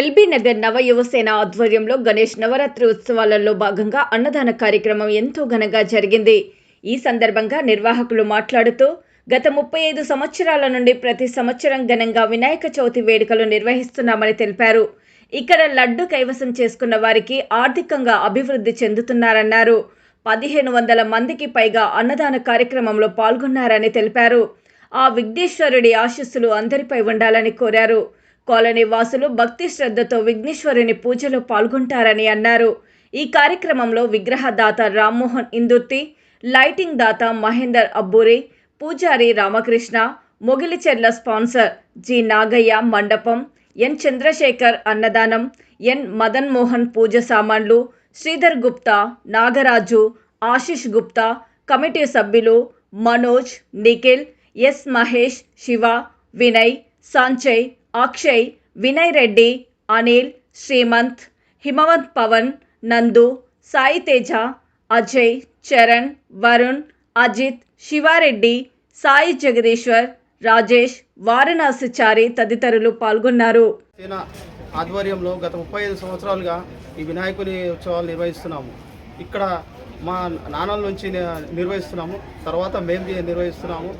LB Nagar నవ యువసేన ఆధ్వర్యంలో గణేష్ నవరాత్రి ఉత్సవాలలో భాగంగా అన్నదాన కార్యక్రమం ఎంతో ఘనంగా జరిగింది. ఈ సందర్భంగా నిర్వాహకులు మాట్లాడుతూ గత ముప్పై ఐదు సంవత్సరాల నుండి ప్రతి సంవత్సరం ఘనంగా వినాయక చవితి వేడుకలు నిర్వహిస్తున్నామని తెలిపారు. ఇక్కడ లడ్డు కైవసం చేసుకున్న వారికి ఆర్థికంగా అభివృద్ధి చెందుతున్నారన్నారు. పదిహేను వందల మందికి పైగా అన్నదాన కార్యక్రమంలో పాల్గొన్నారని తెలిపారు. ఆ విఘ్నేశ్వరుడి ఆశీస్సులు అందరిపై ఉండాలని కోరారు. కాలనీ వాసులు భక్తి శ్రద్ధతో విఘ్నేశ్వరుని పూజలో పాల్గొంటారని అన్నారు. ఈ కార్యక్రమంలో విగ్రహదాత రామ్మోహన్ ఇందుర్తి లైటింగ్ దాత మహేందర్ అబ్బూరి పూజారి రామకృష్ణ మొగిలిచెర్ల స్పాన్సర్ జి నాగయ్య మండపం ఎన్ చంద్రశేఖర్ అన్నదానం ఎన్ మదన్ మోహన్ పూజ సామాన్లు శ్రీధర్ గుప్తా నాగరాజు ఆశిష్ గుప్తా కమిటీ సభ్యులు మనోజ్ నిఖిల్ ఎస్ మహేష్ శివ వినయ్ సంచయ్ అక్షయ్ వినయ్ రెడ్డి అనిల్ శ్రీమంత్ హిమవంత్ పవన్ నందు సాయి తేజ అజయ్ చరణ్ వరుణ్ అజిత్ శివారెడ్డి సాయి జగదీశ్వర్ రాజేష్ వారణాసి చారి తదితరులు పాల్గొన్నారు. ఆధ్వర్యంలో గత ముప్పై ఐదు సంవత్సరాలుగా ఈ వినాయకుని ఉత్సవాలు నిర్వహిస్తున్నాము. ఇక్కడ మా నాన్నల నుంచి నిర్వహిస్తున్నాము. తర్వాత మేము నిర్వహిస్తున్నాము.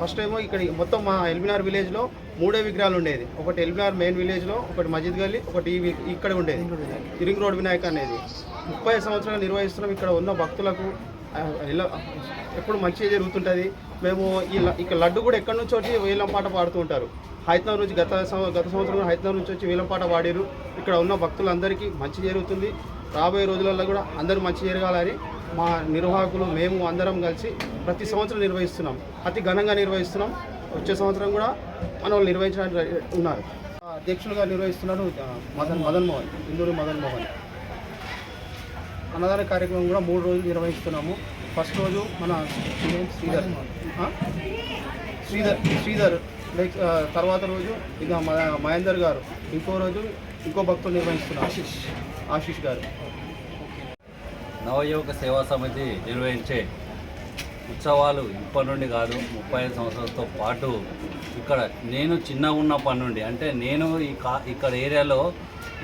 ఫస్ట్ ఏమో ఇక్కడ మొత్తం మా ఎల్బినార్ విలేజ్లో మూడే విగ్రహాలు ఉండేది. ఒకటి ఎల్బినార్ మెయిన్ విలేజ్లో ఒకటి మజిద్ గల్లీ ఒకటి ఇక్కడ ఉండేది. ఇరింగ్ రోడ్ వినాయక అనేది. ముప్పై సంవత్సరాలు నిర్వహిస్తున్నాం. ఇక్కడ ఉన్న భక్తులకు ఇలా ఎప్పుడు మంచిగా జరుగుతుంటుంది. మేము ఈ ఇక్కడ లడ్డు కూడా ఎక్కడి నుంచి వచ్చి వేలం పాట పాడుతూ ఉంటారు. హైదరాబాద్ నుంచి గత గత సంవత్సరం హైదరాబాద్ నుంచి వచ్చి వేలం పాట పాడారు ఇక్కడ ఉన్న భక్తులందరికీ మంచి జరుగుతుంది. రాబోయే రోజులలో కూడా అందరూ మంచి జరగాలని మా నిర్వాహకులు మేము అందరం కలిసి ప్రతి సంవత్సరం నిర్వహిస్తున్నాం. అతి ఘనంగా నిర్వహిస్తున్నాం. వచ్చే సంవత్సరం కూడా మన వాళ్ళు నిర్వహించడానికి ఉన్నారు. అధ్యక్షులుగా నిర్వహిస్తున్నారు మదన్ మదన్ మోహన్ ఇందూరు మదన్ మోహన్. అన్నదాన కార్యక్రమం కూడా మూడు రోజులు నిర్వహిస్తున్నాము. ఫస్ట్ రోజు మన శ్రీధర్ శ్రీధర్ శ్రీధర్ లైక్ తర్వాత రోజు ఇక మ- మహేందర్ గారు ఇంకో రోజు ఇంకో భక్తులు నిర్వహిస్తున్నారు. ఆశీష్ ఆశీష్ గారు. నవయువక సేవా సమితి నిర్వహించే ఉత్సవాలు ఇప్పటి నుండి కాదు ముప్పై ఐదు సంవత్సరాలతో పాటు ఇక్కడ నేను చిన్నగా ఉన్నప్పటి నుండి అంటే నేను ఈ కా ఇక్కడ ఏరియాలో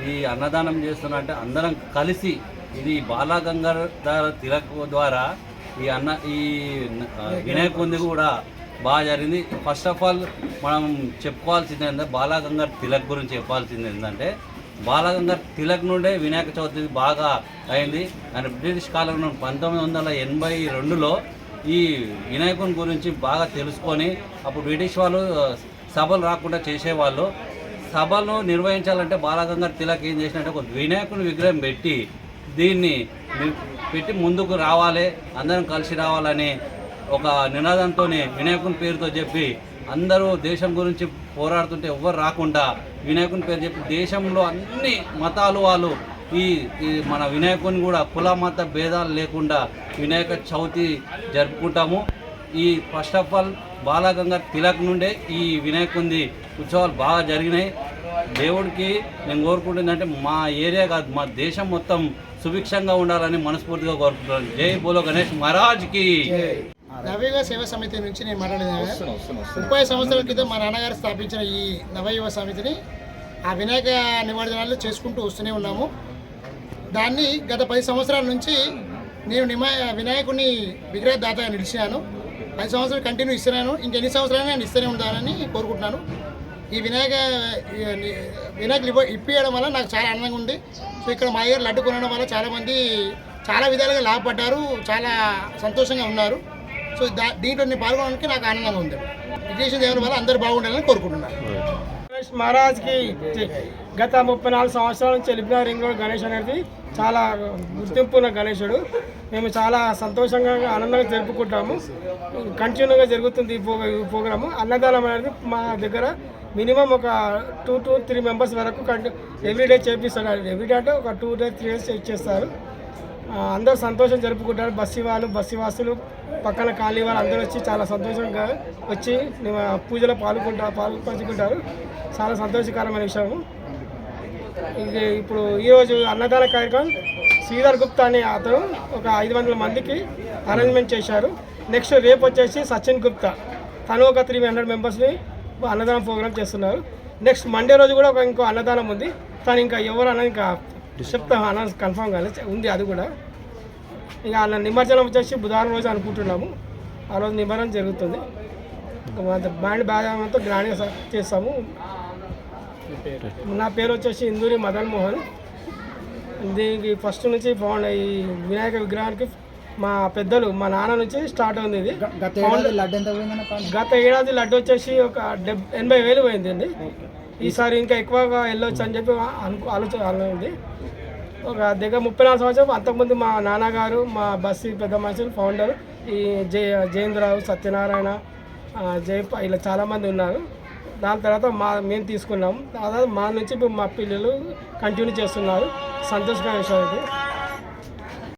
ఈ అన్నదానం చేస్తున్నా అంటే అందరం కలిసి ఇది బాలగంగాధర తిలక్ ద్వారా ఈ అన్న ఈ వినాయక ఉంది కూడా బాగా జరిగింది. ఫస్ట్ ఆఫ్ ఆల్ మనం చెప్పుకోవాల్సింది ఏంటంటే బాలగంగాధర్ తిలక్ గురించి చెప్పాల్సింది ఏంటంటే బాలగంగాధర్ తిలక్ నుండే వినాయక చవితి బాగా అయింది. అండ్ బ్రిటిష్ కాలంలో పంతొమ్మిది వందల ఎనభై రెండులో ఈ వినాయకుని గురించి బాగా తెలుసుకొని అప్పుడు బ్రిటిష్ వాళ్ళు సభలు రాకుండా చేసేవాళ్ళు. సభలు నిర్వహించాలంటే బాలగంగాధర్ తిలక్ ఏం చేసినట్టే ఒక వినాయకుని విగ్రహం పెట్టి దీన్ని పెట్టి ముందుకు రావాలి అందరం కలిసి రావాలని ఒక నినాదంతో వినాయకుని పేరుతో చెప్పి అందరూ దేశం గురించి పోరాడుతుంటే ఎవ్వరు రాకుండా వినాయకుని పేరు చెప్పి దేశంలో అన్ని మతాలు వాళ్ళు ఈ మన వినాయకుని కూడా కుల మత భేదాలు లేకుండా వినాయక చవితి జరుపుకుంటాము. ఈ first of all Balaganga Tilak నుండే ఈ వినాయకుంది ఉత్సవాలు బాగా జరిగినాయి. దేవుడికి నేను కోరుకుంటుంది అంటే మా ఏరియా కాదు మా దేశం మొత్తం సుభిక్షంగా ఉండాలని మనస్ఫూర్తిగా కోరుకుంటున్నాను. జై బోలో గణేష్ మహారాజ్కి నవయుగ సేవ సమితి నుంచి నేను మాట్లాడేది ముప్పై సంవత్సరాల క్రితం మా నాన్నగారు స్థాపించిన ఈ నవయుగ సమితిని ఆ వినాయక నిమజ్జనాలు చేసుకుంటూ వస్తూనే ఉన్నాము. దాన్ని గత పది సంవత్సరాల నుంచి నేను నిమ వినాయకుడిని విగ్రహదాతగా నిలిచాను పది సంవత్సరాలు కంటిన్యూ ఇస్తున్నాను. ఇంకెన్ని సంవత్సరాలు నేను ఇస్తూనే ఉంటానని కోరుకుంటున్నాను. ఈ వినాయక వినాయకులు ఇవ్వ ఇప్పియడం వల్ల నాకు చాలా ఆనందంగా ఉంది. సో ఇక్కడ మా దగ్గర లడ్డు కొనడం వల్ల చాలామంది చాలా విధాలుగా లాభపడ్డారు. చాలా సంతోషంగా ఉన్నారు. సో దా దీంట్లో నేను పాల్గొనడానికి నాకు ఆనందంగా ఉంది. విదేశీ దేవుని వల్ల అందరూ బాగుండాలని కోరుకుంటున్నాను. మహారాజ్కి గత ముప్పై నాలుగు సంవత్సరాల నుంచి ఎలిపినా రింగ్ రోడ్ గణేష్ అనేది చాలా గుర్తింపు ఉన్న గణేశుడు మేము చాలా సంతోషంగా ఆనందంగా జరుపుకుంటాము. కంటిన్యూగా జరుగుతుంది ఈ ప్రోగ్రా ఈ ప్రోగ్రాము. అన్నదానం అనేది మా దగ్గర మినిమం ఒక టూ టు త్రీ మెంబర్స్ వరకు కంటి ఎవ్రీడే చేపిస్తారు ఎవ్రీడే అంటే ఒక టూ డేస్ త్రీ డేస్ చేస్తారు అందరూ సంతోషం జరుపుకుంటారు. బస్సు వాళ్ళు బస్సు వాసులు పక్కన ఖాళీ వాళ్ళు అందరూ వచ్చి చాలా సంతోషంగా వచ్చి పూజలో పాల్గొంటారు పాల్పంచుకుంటారు. చాలా సంతోషకరమైన విషయం. ఇది ఇప్పుడు ఈరోజు అన్నదాన కార్యక్రమం శ్రీధర్ గుప్తా అనే అతను ఒక ఐదు వందల మందికి అరేంజ్మెంట్ చేశారు. నెక్స్ట్ రేపు వచ్చేసి సచిన్ గుప్తా. తను ఒక త్రీ హండ్రెడ్ మెంబర్స్ని అన్నదానం ప్రోగ్రామ్ చేస్తున్నారు. నెక్స్ట్ మండే రోజు కూడా ఒక ఇంకో అన్నదానం ఉంది. తను ఇంకా ఎవరు అన్న ఇంకా చెప్తాం అన్న కన్ఫామ్ కాలేదు ఉంది అది కూడా. ఇక అలా నిమజ్జనం వచ్చేసి బుధవారం రోజు అనుకుంటున్నాము. ఆ రోజు నిమజ్జనం జరుగుతుంది. బ్యాండ్ బ్యాడ్తో గ్రాండ్గా స- చేస్తాము. నా పేరు వచ్చేసి ఇందూరి మదన్ మోహన్. దీనికి ఫస్ట్ నుంచి బాగుండే ఈ వినాయక విగ్రహానికి మా పెద్దలు మా నాన్న నుంచి స్టార్ట్ ఉంది ఇది. గత ఏడాది లడ్డు వచ్చేసి ఒక డెబ్ ఎనభై వేలు పోయిందండి. ఈసారి ఇంకా ఎక్కువగా వెళ్ళొచ్చు అని చెప్పి అనుకో ఆలోచన ఉంది. ఒక దగ్గర ముప్పై నాలుగు సంవత్సరం అంతకుముందు మా నాన్నగారు మా బస్సు పెద్ద మనుషులు ఫౌండర్ ఈ జయ జయేంద్రరావు సత్యనారాయణ ఆ, జయప ఇలా చాలామంది ఉన్నారు. దాని తర్వాత మా మేము తీసుకున్నాం. దాదాపు మా నుంచి ఇప్పుడు మా పిల్లలు కంటిన్యూ చేస్తున్నారు. సంతోషకరమైన విషయం ఇది.